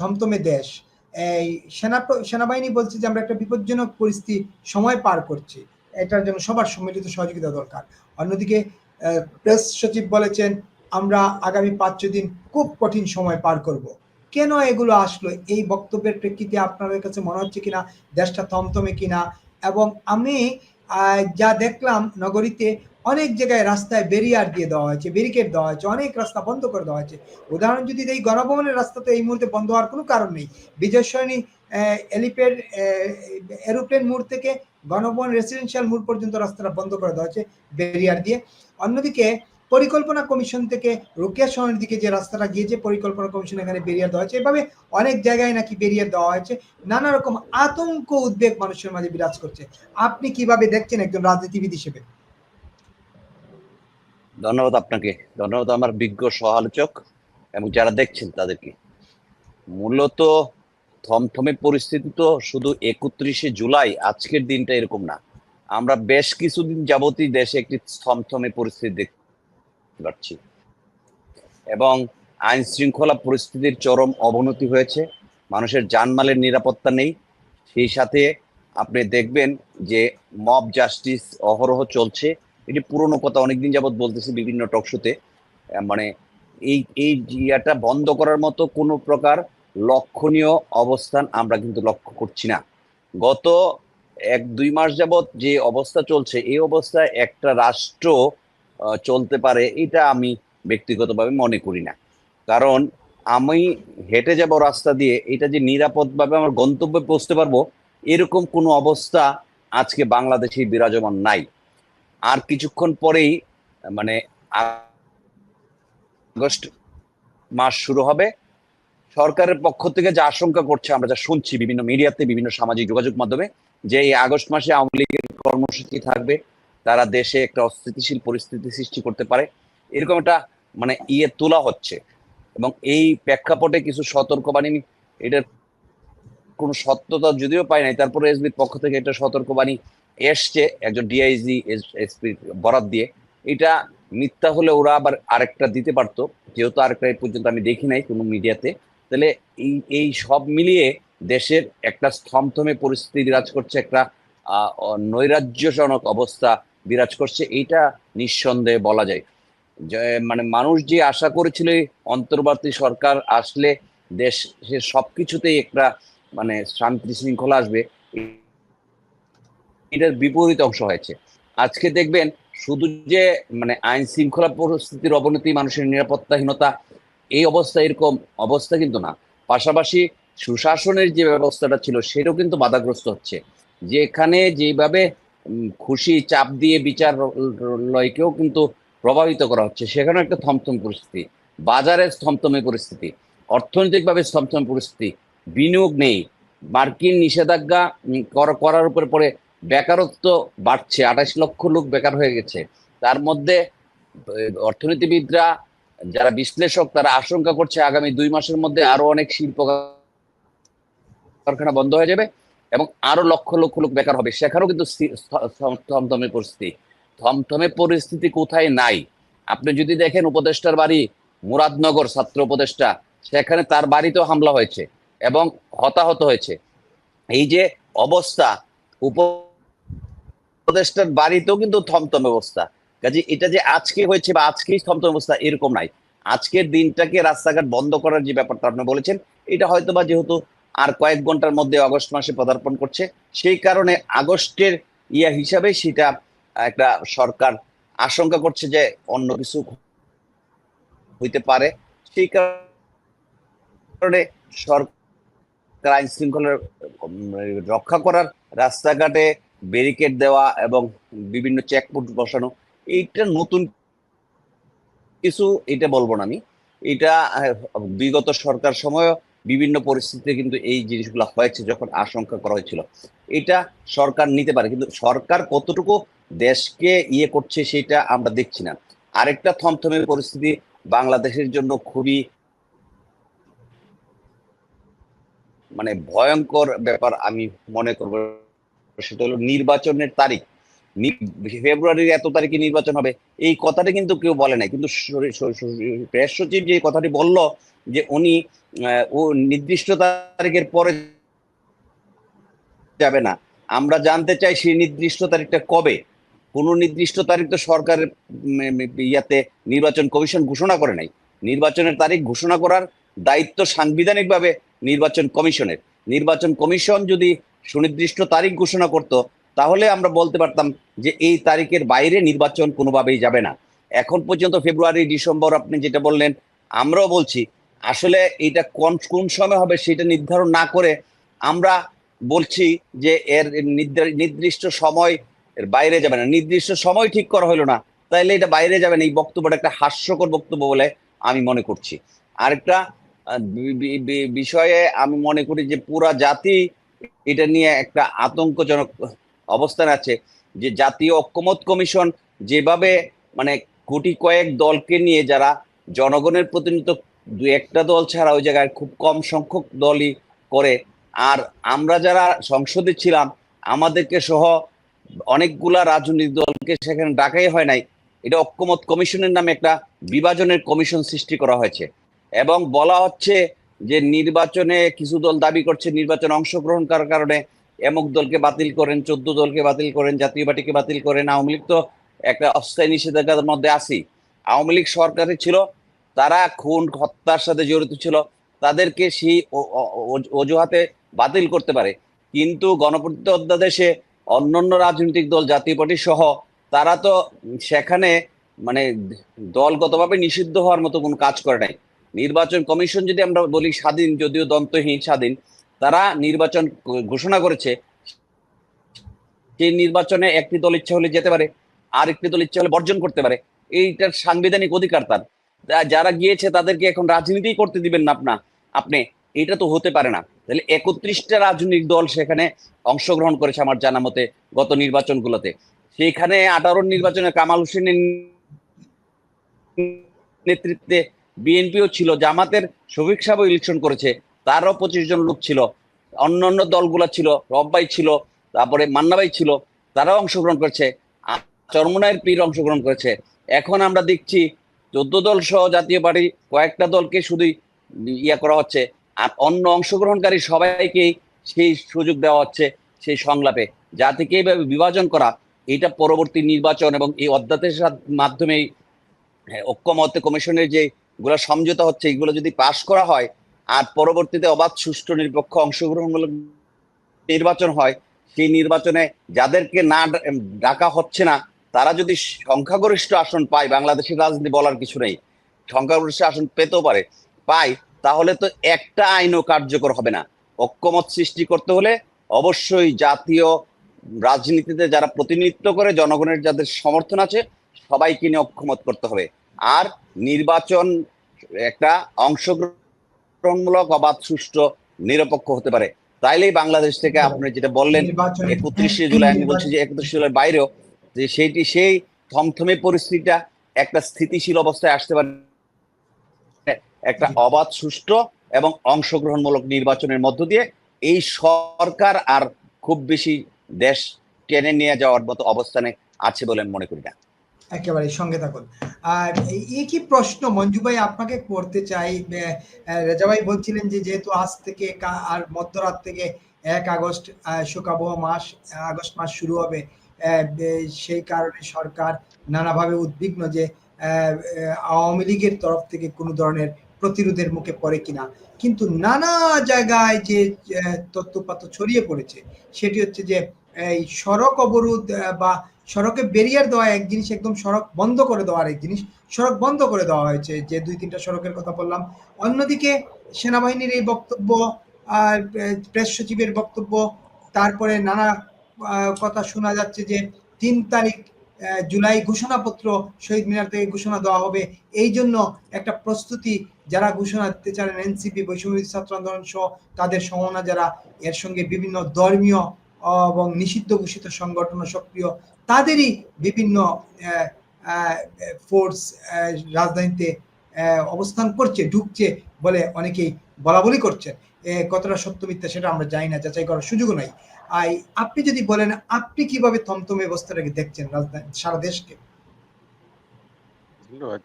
থমথমে দেশ, এই সেনা সেনাবাহিনী বলছে যে আমরা একটা বিপজ্জনক পরিস্থিতি সময় পার করছি। এটার জন্য সবার সম্মিলিত সহযোগিতা দরকার। অন্যদিকে প্রেস সচিব বলেছেন, আমরা আগামী পাঁচ দিন খুব কঠিন সময় পার করব। কেন এগুলো আসলো? এই বক্তব্যের প্রেক্ষিতে আপনাদের কাছে মনে হচ্ছে কিনা? দেশটা থমথমে কিনা? এবং আমি যা দেখলাম নগরীতে অনেক জায়গায় রাস্তায় ব্যারিয়ার দিয়ে দেওয়া হয়েছে ব্যারিকেড দেওয়া হয়েছে, অনেক রাস্তা বন্ধ করে দেওয়া হয়েছে। উদাহরণ যদি এই গণভবনের রাস্তা তো এই মুহূর্তে বন্ধ হওয়ার কোনো কারণ নেই। বিজয় সরণি এলিপ্যাড এরোপ্লেন মোড় থেকে গণভবন রেসিডেন্সিয়াল মোড় পর্যন্ত রাস্তাটা বন্ধ করে দেওয়া হয়েছে ব্যারিয়ার দিয়ে। অন্যদিকে, পরিকল্পনা কমিশন থেকে রোকেয়া শহরের দিকে যে রাস্তাটা গিয়েছে, পরিকল্পনা কমিশন এখানে বেরিয়ার দেওয়া হয়েছে। এভাবে অনেক জায়গায় নাকি বেরিয়ার দেওয়া হয়েছে। নানা রকম আতঙ্ক, উদ্বেগ মানুষের মাঝে বিরাজ করছে। আপনি কীভাবে দেখছেন একজন রাজনীতিবিদ হিসেবে? ধন্যবাদ আপনাকে। ধন্যবাদ আমার বিজ্ঞ সহালোচক এবং যারা দেখছেন তাদেরকে। মূলত থমথমে পরিস্থিতি তো শুধু একত্রিশে জুলাই, আজকের দিনটা এরকম না। আমরা বেশ কিছুদিন যাবতই দেশে একটি থমথমে পরিস্থিতি দেখতে পাচ্ছি। এবং আইন শৃঙ্খলা পরিস্থিতির চরম অবনতি হয়েছে। মানুষের জানমালের নিরাপত্তা নেই। সেই সাথে আপনি দেখবেন যে মব জাস্টিস অহরহ চলছে। এটি পুরনো কথা অনেকদিন যাবত বলতেছি বিভিন্ন টকশোতে মানে এই এই ইয়াটা বন্ধ করার মতো কোনো প্রকার লক্ষণীয় অবস্থান আমরা কিন্তু লক্ষ্য করছি না। গত এক, দুই মাস যাবৎ যে অবস্থা চলছে, এই অবস্থায় একটা রাষ্ট্র চলতে পারে এটা আমি ব্যক্তিগতভাবে মনে করি না। কারণ আমি হেঁটে যাব রাস্তা দিয়ে, এটা যে নিরাপদভাবে আমার গন্তব্যে পৌঁছতে পারব, এরকম কোনো অবস্থা আজকে বাংলাদেশে বিরাজমান নাই। আর কিছুক্ষণ পরেই মানে আগস্ট মাস শুরু হবে। সরকারের পক্ষ থেকে যা আশঙ্কা করছে আমরা যা শুনছি বিভিন্ন মিডিয়াতে, বিভিন্ন সামাজিক যোগাযোগ মাধ্যমে, যে এই আগস্ট মাসে আওয়ামী লীগের কর্মসূচি থাকবে, তারা দেশে একটা অস্থিতিশীল পরিস্থিতি সৃষ্টি করতে পারে, এরকম একটা মানে ইয়ে তোলা হচ্ছে। এবং এই প্রেক্ষাপটে কিছু সতর্কবাণী, এটার কোনো সত্যতা যদিও পাই নাই, তারপরে এসবির পক্ষ থেকে এটা সতর্কবাণী এসছে একজন ডিআইজি এসপি বরাদ দিয়ে। এটা মিথ্যা হলে ওরা আবার আরেকটা দিতে পারতো। যেহেতু আরেকটা এই পর্যন্ত আমি দেখি নাই কোনো মিডিয়াতে। তাহলে এই এই সব মিলিয়ে দেশের একটা স্থমথমে পরিস্থিতি বিরাজ করছে, একটা নৈরাজ্যজনক অবস্থা বিরাজ করছে। এইটা নিঃসন্দেহে বলা যায়। মানে মানুষ যে আশা করেছিল অন্তর্বর্তী সরকার আসলে দেশ সে সব কিছুতেই একটা মানে শান্তি শৃঙ্খলা আসবে এটার বিপরীত অংশ হয়েছে। আজকে দেখবেন শুধু যে মানে আইন শৃঙ্খলা পরিস্থিতির অবনতি, মানুষের নিরাপত্তাহীনতা, এই অবস্থা এরকম অবস্থা কিন্তু না। পাশাপাশি সুশাসনের যে ব্যবস্থাটা ছিল, সেটাও কিন্তু বাধাগ্রস্ত হচ্ছে। যেখানে যেভাবে খুশি চাপ দিয়ে বিচার লয়কেও কিন্তু প্রভাবিত করা হচ্ছে, সেখানেও একটা থমথম পরিস্থিতি। বাজারের থমথমে পরিস্থিতি, অর্থনৈতিকভাবে থমথম পরিস্থিতি, বিনিয়োগ নেই। মার্কিন নিষেধাজ্ঞা কর- করার উপর পরে বেকারত্ব বাড়ছে, আঠাশ লক্ষ লোক বেকার হয়ে গেছে। তার মধ্যে অর্থনীতিবিদরা, যারা বিশ্লেষক, তারা আশঙ্কা করছে আগামী দুই মাসের মধ্যে আরও অনেক শিল্প কারখানা বন্ধ হয়ে যাবে এবং আরও লক্ষ লক্ষ লোক বেকার হবে। সেখানেও কিন্তু থমথমে পরিস্থিতি। থমথমে পরিস্থিতি কোথায় নাই? আপনি যদি দেখেন উপদেষ্টার বাড়ি মুরাদনগর, ছাত্র উপদেষ্টা, সেখানে তার বাড়িতেও হামলা হয়েছে এবং হতাহত হয়েছে। এই যে অবস্থা উপদেষ্টার বাড়িতেও কিন্তু থমথম অবস্থা। কাজে এটা যে আজকে হয়েছে বা আজকেই থমথম অবস্থা এরকম নাই। আজকের দিনটাকে রাস্তাঘাট বন্ধ করার যে ব্যাপারটা আপনি বলেছেন, এটা হয়তো বা যেহেতু আর কয়েক ঘণ্টার মধ্যে আগস্ট মাসে পদার্পণ করছে, সেই কারণে আগস্টের ইয়া হিসাবে সেটা একটা সরকার আশঙ্কা করছে যে অন্য কিছু হইতে পারে। সেই কারণে সরকার আইন শৃঙ্খলা রক্ষা করার রাস্তাঘাটে ব্যারিকেড দেওয়া এবং বিভিন্ন চেকপোস্ট বসানো, এইটা নতুন কিছু এটা বলব না আমি। এটা বিগত সরকার সময় বিভিন্ন পরিস্থিতিতে কিন্তু এই জিনিসগুলো হয়েছে যখন আশঙ্কা করা হয়েছিল। এটা সরকার নিতে পারে, কিন্তু সরকার কতটুকু দেশকে ইয়ে করছে সেটা আমরা দেখছি না। আরেকটা থমথমে পরিস্থিতি, বাংলাদেশের জন্য খুবই মানে ভয়ঙ্কর ব্যাপার আমি মনে করব। সেটা হলো নির্বাচনের তারিখ। ফেব্রুয়ারির এত তারিখে নির্বাচন হবে, এই কথাটা কিন্তু কেউ বলে নাই। কিন্তু প্রেস সচিব যে কথাটি বলল যে উনি ও নির্দিষ্ট তারিখের পরে যাবে না। আমরা জানতে চাই সেই নির্দিষ্ট তারিখটা কবে। কোনো নির্দিষ্ট তারিখ তো সরকারের ইয়াতে নির্বাচন কমিশন ঘোষণা করে নাই। নির্বাচনের তারিখ ঘোষণা করার দায়িত্ব সাংবিধানিকভাবে নির্বাচন কমিশনের। নির্বাচন কমিশন যদি সুনির্দিষ্ট তারিখ ঘোষণা করত, তাহলে আমরা বলতে পারতাম যে এই তারিখের বাইরে নির্বাচন কোনোভাবেই যাবে না। এখন পর্যন্ত ফেব্রুয়ারি, ডিসেম্বর আপনি যেটা বললেন, আমরাও বলছি, আসলে এটা কোন কোন সময় হবে সেটা নির্ধারণ না করে আমরা বলছি যে এর নির্দিষ্ট সময় এর বাইরে যাবে না। নির্দিষ্ট সময় ঠিক করা হলো না, তাইলে এটা বাইরে যাবে না। এই বক্তব্যটা একটা হাস্যকর বক্তব্য বলে আমি মনে করছি। আরেকটা বিষয়ে আমি মনে করি যে পুরা জাতি এটা নিয়ে একটা আতঙ্কজনক অবস্থান আছে যে জাতীয় ঐক্যমত কমিশন যেভাবে মানে কোটি কয়েক দলকে নিয়ে যারা জনগণের প্রতিনিধিত্ব, দু একটা দল ছাড়া ওই জায়গায় খুব কম সংখ্যক দলই করে। আর আমরা যারা সংসদে ছিলাম, আমাদেরকে সহ অনেকগুলা রাজনৈতিক দলকে সেখানে ডাকাই হয় নাই। এটা ঐক্যমত কমিশনের নামে একটা বিভাজনের কমিশন সৃষ্টি করা হয়েছে। এবং বলা হচ্ছে যে নির্বাচনে কিছু দল দাবি করছে নির্বাচনে অংশগ্রহণ করার কারণে, এমক দলকে বাতিল করেন, চোদ্দ দলকে বাতিল করেন, জাতীয় পার্টিকে বাতিল করেন, আওয়ামী লীগ তো একটা অস্থায়ী নিষেধাজ্ঞার মধ্যে আসি আওয়ামী লীগ সরকারে ছিল, তারা খুন, হত্যার সাথে জড়িত ছিল, তাদেরকে সেই অজুহাতে বাতিল করতে পারে। কিন্তু গণপ্রজাতন্ত্রী অধ্যাদেশে অন্যান্য রাজনৈতিক দল, জাতীয় পার্টি সহ, তারা তো সেখানে মানে দলগতভাবে নিষিদ্ধ হওয়ার মতো কোনো কাজ করে নাই। নির্বাচন কমিশন যদি আমরা বলি স্বাধীন, যদিও দন্তহীন স্বাধীন, তারা নির্বাচন ঘোষণা করেছে। সেই নির্বাচনে একটি দল ইচ্ছা হলে যেতে পারে আর একটি দল ইচ্ছা হলে বর্জন করতে পারে, এইটার সাংবিধানিক অধিকার তার। যারা গিয়েছে তাদেরকে এখন রাজনীতি করতে দিবেন না আপনা আপনি, এটা তো হতে পারে না। তাহলে একত্রিশটা রাজনৈতিক দল সেখানে অংশগ্রহণ করেছে আমার জানা মতে গত নির্বাচনগুলোতে। সেখানে আঠারো নির্বাচনে কামাল হোসেনের নেতৃত্বে বিএনপিও ছিল জামাতের শফিক সাহেব ইলেকশন করেছে তারও পঁচিশ জন লোক ছিল অন্য অন্য দলগুলো ছিল রব্বাই ছিল তারপরে মান্নাবাই ছিল তারাও অংশগ্রহণ করেছে চরমনায়ের পীর অংশগ্রহণ করেছে। এখন আমরা দেখছি চোদ্দ দল সহ জাতীয় পার্টি কয়েকটা দলকে শুধুই ইয়া করা হচ্ছে আর অন্য অংশগ্রহণকারী সবাইকেই সেই সুযোগ দেওয়া হচ্ছে সেই সংলাপে জাতিকে এইভাবে বিভাজন করা এটা পরবর্তী নির্বাচন এবং এই অধ্যাদেশের মাধ্যমে হ্যাঁ, ঐক্যমত কমিশনের যে গুলো সমঝোতা হচ্ছে, এগুলো যদি পাশ করা হয় আর পরবর্তীতে অবাধ, সুষ্ঠু, নিরপেক্ষ অংশগ্রহণমূলক নির্বাচন হয়, সেই নির্বাচনে যাদেরকে না ডাকা হচ্ছে না, তারা যদি সংখ্যাগরিষ্ঠ আসন পায়, বাংলাদেশের রাজনীতি বলার কিছু নেই, সংখ্যাগরিষ্ঠ আসন পেতেও পারে, পায়, তাহলে তো একটা আইনও কার্যকর হবে না। ঐক্যমত সৃষ্টি করতে হলে অবশ্যই জাতীয় রাজনীতিতে যারা প্রতিনিধিত্ব করে, জনগণের যাদের সমর্থন আছে, সবাইকে নিয়ে ঐক্যমত করতে হবে। আর নির্বাচন একটা অংশগ্রহণমূলক অবাধ সুষ্ঠু নিরপেক্ষ হতে পারে। তাইলেই বাংলাদেশ থেকে আপনি যেটা বললেন একত্রিশে জুলাই আমি বলছি যে একত্রিশে জুলাই বাইরেও যে সেইটি সেই থমথমে পরিস্থিতিটা একটা স্থিতিশীল অবস্থায় আসতে পারে। একটা অবাধ সুষ্ঠু এবং অংশগ্রহণমূলক নির্বাচনের মধ্য দিয়ে এই সরকার আর খুব বেশি দেশ টেনে নিয়ে যাওয়ার মতো অবস্থানে আছে বলে মনে করি না। একেবারে সঙ্গে থাকুন। আর এই একই প্রশ্ন? মঞ্জু ভাই আপনাকে করতে চাই। রেজা ভাই বলছিলেন যে যেহেতু আজ থেকে আর মধ্যরাত থেকে এক আগস্ট শোকাবহ মাস আগস্ট মাস শুরু হবে সেই কারণে সরকার নানাভাবে উদ্বিগ্ন যে আওয়ামী লীগের তরফ থেকে কোনো ধরনের প্রতিরোধের মুখে পড়ে কিনা। কিন্তু নানা জায়গায় যে আহ, তথ্যপাত্র ছড়িয়ে পড়েছে সেটি হচ্ছে যে এই সড়ক অবরোধ বা সড়কে ব্যারিয়ার দেওয়া এক জিনিস একদম সড়ক বন্ধ করে দেওয়ার এক জিনিস। সড়ক বন্ধ করে দেওয়া হয়েছে যে দুই তিনটা সড়কের কথা বললাম। অন্যদিকে সেনাবাহিনীর এই বক্তব্য, আর প্রেস সচিবের বক্তব্য, তারপরে নানা কথা শোনা যাচ্ছে যে তিন তারিখ জুলাই ঘোষণাপত্র শহীদ মিনার থেকে ঘোষণা দেওয়া হবে। এই জন্য একটা প্রস্তুতি যারা ঘোষণা দিতে চান এনসিপি বৈষম্য ছাত্র আন্দোলন সহ তাদের সমনা যারা, এর সঙ্গে বিভিন্ন ধর্মীয় এবং নিষিদ্ধ ঘোষিত সংগঠন সক্রিয় তাদেরই বিভিন্ন ফোর্স রাজধানীতে অবস্থান করছে, ঢুকছে বলে অনেকেই বলা বলি করছেন কতটা সত্য মিথ্যা সেটা আমরা জানি না, যাচাই করার সুযোগও নাই। আই আপনি যদি বলেন, আপনি কীভাবে থমথমে অবস্থাটাকে দেখছেন রাজধানী, সারা দেশকে? ধন্যবাদ।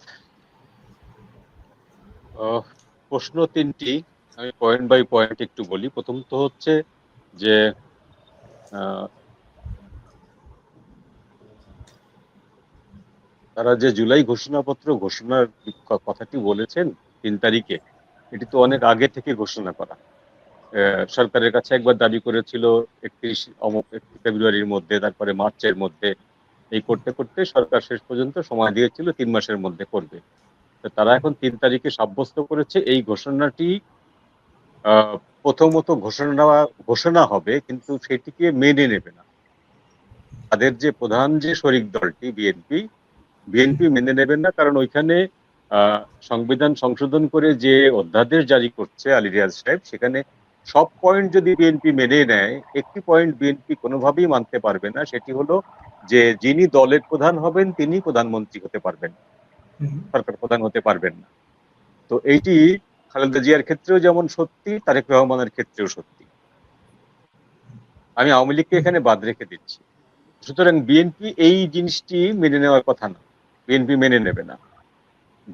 প্রশ্ন তিনটি, আমি পয়েন্ট বাই পয়েন্ট একটু বলি। প্রথম তো হচ্ছে যে তারা যে জুলাই ঘোষণাপত্র ঘোষণার কথাটি বলেছেন তিন তারিখে, এটি তো অনেক আগে থেকে ঘোষণা করা। সরকারের কাছে একবার দাবি করেছিল একত্রিশ অমুক ফেব্রুয়ারির মধ্যে, তারপরে মার্চের মধ্যে। এই করতে করতে সরকার শেষ পর্যন্ত সময় দিয়েছিল, তিন মাসের মধ্যে করবে। তারা এখন তিন তারিখে সাব্যস্ত করেছে। এই ঘোষণাটি প্রথমত ঘোষণা ঘোষণা হবে, কিন্তু সেটিকে মেনে নেবে না। তাদের যে প্রধান যে শরিক দলটি, বিএনপি বিএনপি মেনে নেবেন না, কারণ ওইখানে সংবিধান সংশোধন করে যে অধ্যাদেশ জারি করছে আলী রিয়াজ সাহেব, সেখানে সব পয়েন্ট যদি বিএনপি মেনে নেয়, একটি পয়েন্ট বিএনপি কোনোভাবেই মানতে পারবে না, সেটি হলো যে যিনি দলের প্রধান হবেন, তিনি প্রধানমন্ত্রী হতে পারবেন সরকার প্রধান হতে পারবেন না। তো এইটি খালেদা জিয়ার ক্ষেত্রেও যেমন সত্যি, তারেক রহমানের ক্ষেত্রেও সত্যি। আমি আওয়ামী লীগকে এখানে বাদ রেখে দিচ্ছি। সুতরাং বিএনপি এই জিনিসটি মেনে নেওয়ার কথা না। বিএনপি মেনে নেবে না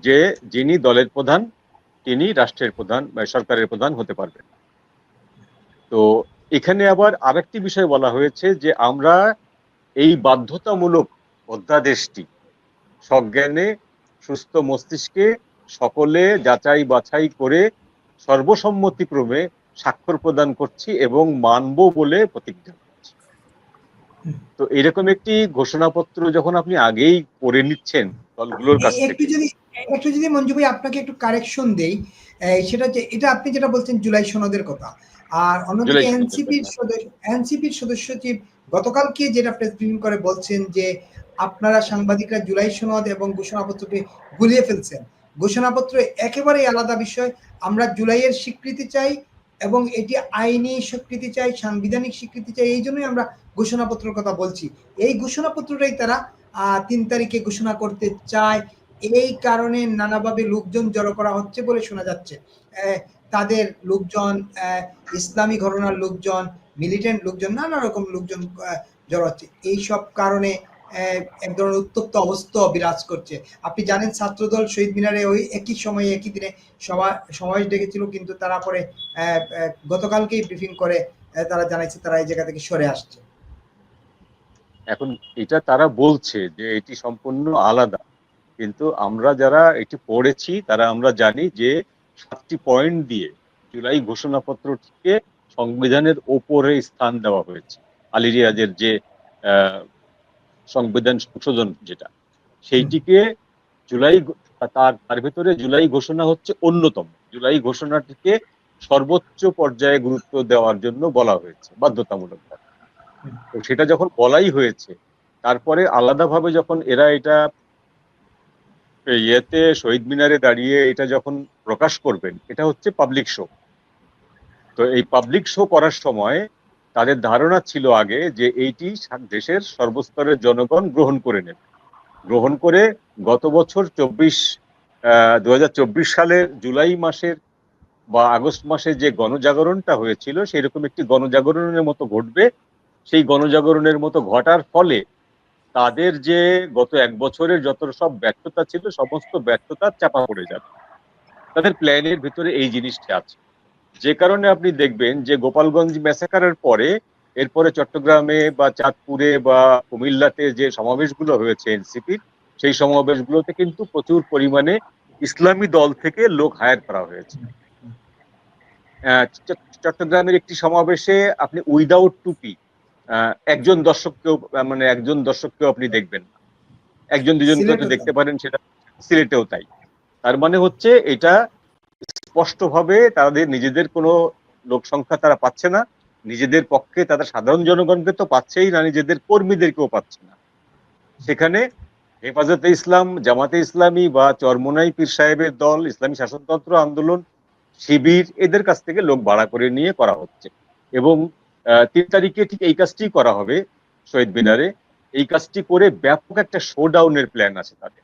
যে যিনি দলের প্রধান, তিনি রাষ্ট্রের প্রধান বা সরকারের প্রধান হতে পারবেন তো এখানে আবার আরেকটি বিষয় বলা হয়েছে যে আমরা এই বাধ্যতামূলক অধ্যাদেশটি সজ্ঞানে, সুস্থ মস্তিষ্কে সকলে যাচাই বাছাই করে সর্বসম্মতিক্রমে স্বাক্ষর প্রদান করছি এবং মানব বলে প্রতিজ্ঞা। তো এরকম একটি ঘোষণাপত্র যখন আপনি আগেই করে নিচ্ছেন দলগুলোর কাছ একটু যদি একটু যদি মঞ্জু ভাই আপনাকে একটু কারেকশন দেই সেটা যে এটা আপনি যেটা বলছেন জুলাই সনদের কথা। আর অন্যদিকে এনসিপির সদস্য এনসিপির সদস্য সচিব গতকালকে যেটা প্রেস ব্রিফিং করে বলছেন যে আপনারা সাংবাদিকরা জুলাই সনদ এবং ঘোষণাপত্রকে গুলিয়ে ফেলছেন। ঘোষণাপত্র একেবারেই আলাদা বিষয়। আমরা জুলাইয়ের স্বীকৃতি চাই এবং এটি আইনি স্বীকৃতি চাই, সাংবিধানিক স্বীকৃতি চাই, এই জন্যই আমরা ঘোষণাপত্রের কথা বলছি। এই ঘোষণাপত্রটাই তারা তিন তারিখে ঘোষণা করতে চায়। এই কারণে নানাভাবে লোকজন জড়ো করা হচ্ছে বলে শোনা যাচ্ছে। তাদের লোকজন ইসলামী ঘটনার লোকজন, মিলিটেন্ট লোকজন, নানা রকম লোকজন জড়ো হচ্ছে। এইসব কারণে এক ধরনের উত্তপ্ত অবস্থা বিরাজ করছে। আপনি জানেন, ছাত্রদল শহীদ মিনারে ওই একই সময়ে, একই দিনে সভা, সমাবেশ ডেকেছিল, কিন্তু তারা পরে গতকালকেই ব্রিফিং করে তারা জানাইছে তারা এই জায়গা থেকে সরে আসছে। এখন এটা তারা বলছে যে এটি সম্পূর্ণ আলাদা। কিন্তু আমরা যারা এটি পড়েছি, তারা আমরা জানি যে সাতটি পয়েন্ট দিয়ে জুলাই ঘোষণাপত্রটিকে সংবিধানের ওপরে স্থান দেওয়া হয়েছে। আলী রিয়াজের যে সংবিধান সংশোধন যেটা, সেইটিকে জুলাই তার তার ভিতরে জুলাই ঘোষণা হচ্ছে অন্যতম। জুলাই ঘোষণাটিকে সর্বোচ্চ পর্যায়ে গুরুত্ব দেওয়ার জন্য বলা হয়েছে, বাধ্যতামূলক তো সেটা যখন বলাই হয়েছে, তারপরে আলাদাভাবে যখন এরা এটা ইয়েতে, শহীদ মিনারে দাঁড়িয়ে এটা যখন প্রকাশ করবেন, এটা হচ্ছে পাবলিক শো তো এই পাবলিক শো করার সময় তাদের ধারণা ছিল আগে যে এইটি দেশের সর্বস্তরের জনগণ গ্রহণ করে নেবে। গ্রহণ করে গত বছর চব্বিশ দু সালের জুলাই মাসের বা আগস্ট মাসে যে গণজাগরণটা হয়েছিল, সেরকম একটি গণজাগরণের মতো ঘটবে। সেই গণজাগরণের মতো ঘটার ফলে তাদের যে গত এক বছরের যত সব ব্যর্থতা ছিল, সমস্ত ব্যর্থতা চাপা পড়ে যাবে। তাদের প্ল্যানের ভিতরে এই জিনিসটা আছে। যে কারণে আপনি দেখবেন যে গোপালগঞ্জ ম্যাসাকারের পরে এরপরে চট্টগ্রামে বা চাঁদপুরে বা কুমিল্লাতে যে সমাবেশগুলো হয়েছে এনসিপির সেই সমাবেশগুলোতে কিন্তু প্রচুর পরিমাণে ইসলামী দল থেকে লোক হায়ার করা হয়েছে। চট্টগ্রামের একটি সমাবেশে আপনি উইদাউট টুপি আহ, একজন দর্শককেও মানে একজন দর্শককেও আপনি দেখবেন। একজন দুজনকে দেখতে পারেন সেটা সিলেটেও তাই। তার মানে হচ্ছে এটা স্পষ্টভাবে তাদের নিজেদের কোনো লোক সংখ্যা তারা পাচ্ছে না। নিজেদের পক্ষে তাদের সাধারণ জনগণকে তো পাচ্ছেই না, নিজেদের কর্মীদেরকেও পাচ্ছে না। সেখানে হেফাজতে ইসলাম, জামাতে ইসলামী বা চরমোনাই পীর সাহেবের দল, ইসলামী শাসনতন্ত্র আন্দোলন, শিবির, এদের কাছ থেকে লোক ভাড়া করে নিয়ে করা হচ্ছে। এবং তিন তারিখে ঠিক এই কাজটি করা হবে শহীদ মিনারে। এই কাজটি করে ব্যাপক একটা শোডাউনের প্ল্যান আছে তাদের।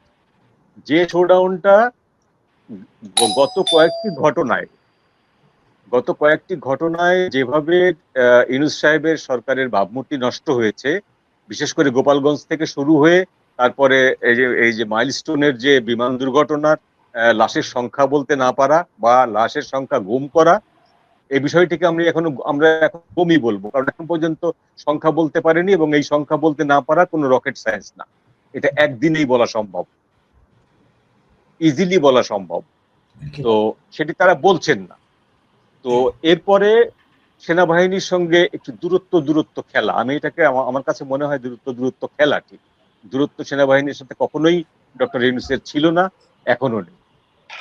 যে শোডাউনটা গত কয়েকটি ঘটনায় গত কয়েকটি ঘটনায় যেভাবে আহ, ইউনুস সাহেবের সরকারের ভাবমূর্তি নষ্ট হয়েছে বিশেষ করে গোপালগঞ্জ থেকে শুরু হয়ে তারপরে এই যে এই যে মাইলস্টোনের যে বিমান দুর্ঘটনার লাশের সংখ্যা বলতে না পারা বা লাশের সংখ্যা গুম করা এই বিষয়টিকে আমরা এখনও আমরা এখন কমই বলব। কারণ এখন পর্যন্ত সংখ্যা বলতে পারেনি এবং এই সংখ্যা বলতে না পারা কোনো রকেট সায়েন্স না। এটা একদিনেই বলা সম্ভব। ইজিলি বলা সম্ভব। তো সেটি তারা বলছেন না। তো এরপরে সেনাবাহিনীর সঙ্গে একটু দূরত্ব দূরত্ব খেলা। আমি এটাকে আমার কাছে মনে হয় দূরত্ব দূরত্ব খেলা ঠিক। দূরত্ব সেনাবাহিনীর সাথে কখনোই ডক্টর ইউনুসের ছিল না এখনও নেই।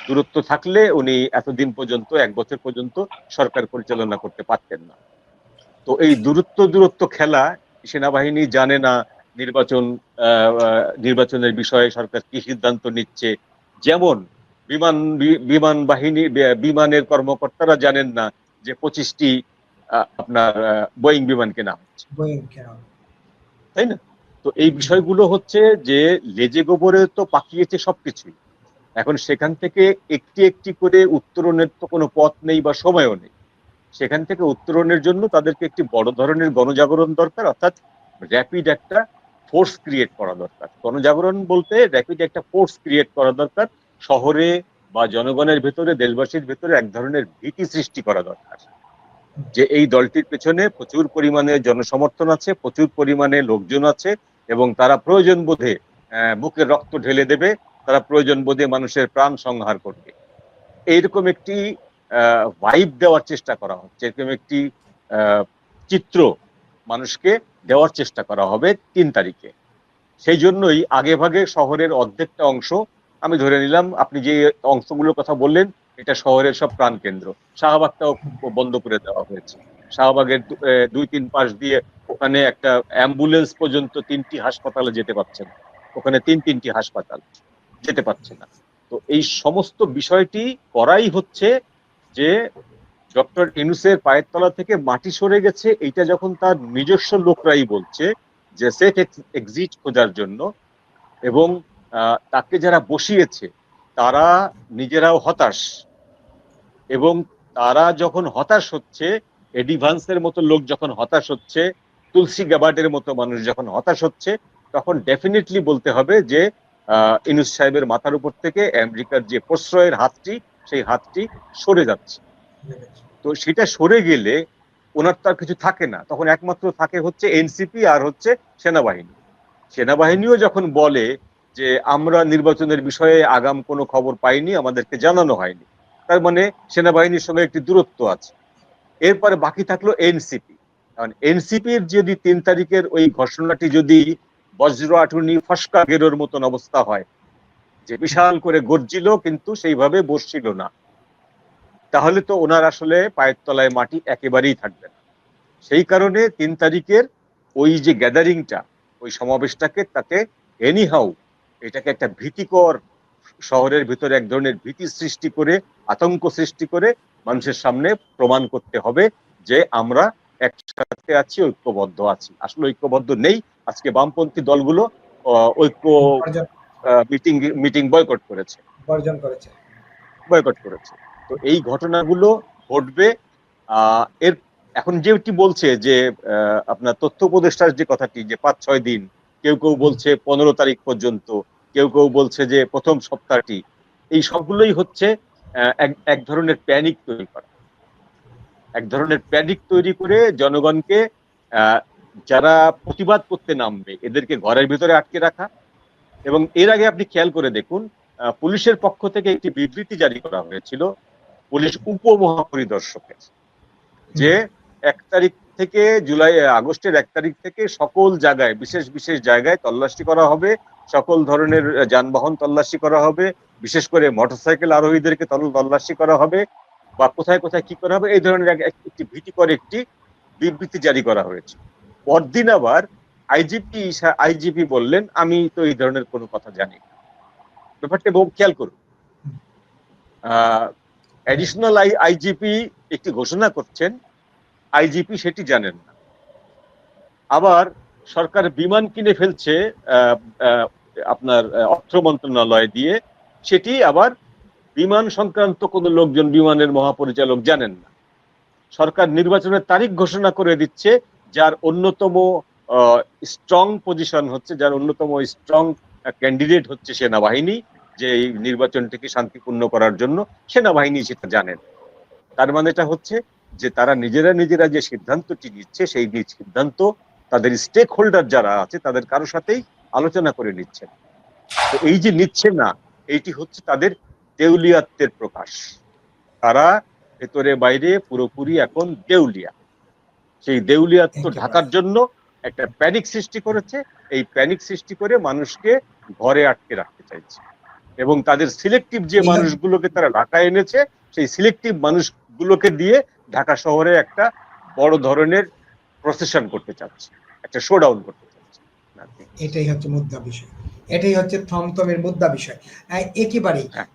দূরত্ব থাকলে উনি এতদিন পর্যন্ত এক বছর পর্যন্ত সরকার পরিচালনা করতে পারতেন না। তো এই দূরত্ব দূরত্ব খেলা সেনাবাহিনী জানে না নির্বাচন নির্বাচনের বিষয়ে সরকার কি সিদ্ধান্ত নিচ্ছে যেমন বিমান বিমান বাহিনী বিমানের কর্মকর্তারা জানেন না যে পঁচিশটি আপনার বোয়িং বিমান কেনা হচ্ছে। বোয়িং তাই না? তো এই বিষয়গুলো হচ্ছে যে লেজে গোবরে তো পাকিয়েছে সবকিছুই। এখন সেখান থেকে একটি একটি করে উত্তরণের তো কোনো পথ নেই বা সময়ও নেই। সেখান থেকে উত্তরণের জন্য তাদেরকে একটি বড় ধরনের গণজাগরণ দরকার অর্থাৎ র্যাপিড একটা ফোর্স ক্রিয়েট করা দরকার। গণজাগরণ বলতে র্যাপিড একটা ফোর্স ক্রিয়েট করা দরকার। শহরে বা জনগণের ভেতরে, দেশবাসীর ভেতরে এক ধরনের ভীতি সৃষ্টি করা দরকার। যে এই দলটির পেছনে প্রচুর পরিমাণে জনসমর্থন আছে, প্রচুর পরিমাণে লোকজন আছে এবং তারা প্রয়োজন বোধে বুকে রক্ত ঢেলে দেবে, তারা প্রয়োজন বোধে মানুষের প্রাণ সংহার করবে। এইরকম একটি ভাইব দেওয়ার চেষ্টা করা হচ্ছে। এরকম একটি চিত্র মানুষকে দেওয়ার চেষ্টা করা হবে তিন তারিখে। সেই জন্যই আগে ভাগে শহরের অর্ধেকটা অংশ আমি ধরে নিলাম, আপনি যে অংশগুলোর কথা বললেন, এটা শহরের সব প্রাণকেন্দ্র। শাহবাগটাও বন্ধ করে দেওয়া হয়েছে। শাহবাগের দুই তিন পাশ দিয়ে ওখানে একটা অ্যাম্বুলেন্স পর্যন্ত তিনটি হাসপাতালে যেতে পারছে না। ওখানে তিন তিনটি হাসপাতাল যেতে পারছে না। তো এই সমস্ত বিষয়টি করাই হচ্ছে যে ডক্টর ইনুসের পায়ের তলা থেকে মাটি সরে গেছে, এইটা যখন তার নিজস্ব লোকরাই বলছে যে সেফ এক্সিট খোঁজার জন্য এবং তাকে যারা বসিয়েছে, তারা নিজেরাও হতাশ এবং তারা যখন হতাশ হচ্ছে এডিভান্সের মতো লোক যখন হতাশ হচ্ছে, তুলসী গ্যাবার্ডের মতো মানুষ যখন হতাশ হচ্ছে, তখন ডেফিনেটলি বলতে হবে যে ইনুস সাহেবের মাথার উপর থেকে আমেরিকার যে প্রশ্রয়ের হাতটি, সেই হাতটি সরে যাচ্ছে। তো সেটা সরে গেলে ওনার তো আর কিছু থাকে না। তখন একমাত্র থাকে হচ্ছে এনসিপি আর হচ্ছে সেনাবাহিনী। সেনাবাহিনীও যখন বলে যে আমরা নির্বাচনের বিষয়ে আগাম কোনো খবর পাইনি, আমাদেরকে জানানো হয়নি। তার মানে সেনাবাহিনীর সঙ্গে একটি দূরত্ব আছে। এরপরে বাকি থাকল এনসিপি কারণ এনসিপির যদি তিন তারিখের ওই ঘোষণাটি যদি বজ্র আটুনি ফসকা গেরোর মতন অবস্থা হয়, যে বিশাল করে গর্জিল, কিন্তু সেইভাবে বসছিল না। তাহলে তো ওনার আসলে পায়ের তলায় মাটি একেবারেই থাকবে না। সেই কারণে তিন তারিখের ওই যে গ্যাদারিংটা ওই সমাবেশটাকে তাকে এনিহাউ এটাকে একটা ভীতিকর শহরের ভিতরে এক ধরনের ভীতি সৃষ্টি করে আতঙ্ক সৃষ্টি করে মানুষের সামনে প্রমাণ করতে হবে যে আমরা একসাথে আছি ঐক্যবদ্ধ আছি। আসলে ঐক্যবদ্ধ নেই। আজকে বামপন্থী দলগুলো ঐক্য মিটিং মিটিং বয়কট করেছে। বর্জন করেছে। বয়কট করেছে। তো এই ঘটনাগুলো ঘটবে। এর এখন যেটি বলছে যে আপনার তথ্য উপদেষ্টার যে কথাটি যে পাঁচ, ছয় দিন, কেউ কেউ বলছে পনেরো তারিখ পর্যন্ত, কেউ কেউ বলছে যে প্রথম সপ্তাহটি, এই সবগুলোই হচ্ছে এক ধরনের প্যানিক তৈরি করা। এক ধরনের প্যানিক তৈরি করে জনগণকে যারা প্রতিবাদ করতে নামবে, এদেরকে ঘরের ভিতরে আটকে রাখা। এবং এর আগে আপনি খেয়াল করে দেখুন পুলিশের পক্ষ থেকে একটি বিবৃতি জারি করা হয়েছিল পুলিশ উপমহাপরিদর্শকের, যে এক তারিখ থেকে জুলাই আগস্টের এক তারিখ থেকে সকল জায়গায়, বিশেষ বিশেষ জায়গায় তল্লাশি করা হবে, সকল ধরনের যানবাহন তল্লাশি করা হবে, বিশেষ করে মোটরসাইকেল আরোহীদেরকে তল- তল্লাশি করা হবে, বা কোথায় কোথায় কি করা হবে, এই ধরনের এক- এক- একটি ভীতিকর একটি বিবৃতি জারি করা হয়েছে। পরদিন আবার আইজিপি আইজিপি বললেন, আমি তো এই ধরনের কোনো কথা জানি না। ব্যাপারটা খেয়াল করুন। অ্যাডিশনাল আই আইজিপি একটি ঘোষণা করছেন আইজিপি সেটি জানেন না। আবার সরকার বিমান কিনে ফেলছে আপনার অর্থ মন্ত্রণালয় দিয়ে, সেটি আবার বিমান সংক্রান্ত কোনো লোকজন বিমানের মহাপরিচালক জানেন না। সরকার নির্বাচনের তারিখ ঘোষণা করে দিচ্ছে, যার অন্যতম স্ট্রং পজিশন হচ্ছে, যার অন্যতম স্ট্রং ক্যান্ডিডেট হচ্ছে সেনাবাহিনী। যে এই নির্বাচনটিকে শান্তিপূর্ণ করার জন্য সেনাবাহিনী সেটা জানেন তার মানে এটা হচ্ছে যে তারা নিজেরা নিজেরা যে সিদ্ধান্তটি নিচ্ছে সেই সিদ্ধান্ত তাদের স্টেক হোল্ডার যারা আছে তাদের কারোর সাথেই আলোচনা করে নিচ্ছেন তো এই যে নিচ্ছে না এইটি হচ্ছে তাদের দেউলিয়াত্বের প্রকাশ। তারা ভেতরে বাইরে পুরোপুরি এখন দেউলিয়া। সেই দেউলিয়াত্ব একেবারে। ঢাকার জন্য একটা প্যানিক সৃষ্টি করেছে। এই প্যানিক সৃষ্টি করে মানুষকে ঘরে আটকে রাখতে চাইছে। এবং তাদের সিলেক্টিভ যে মানুষগুলোকে তারা ঢাকায় এনেছে সেই সিলেক্টিভ মানুষগুলোকে দিয়ে ঢাকা শহরে একটা বড় ধরনের প্রসেশন করতে চাচ্ছে একটা শোডাউন করতে চাচ্ছে। এটাই হচ্ছে মুদ্রা বিষয়। এটাই হচ্ছে থমথমের মুদ্রা বিষয়। একেবারেই। হ্যাঁ।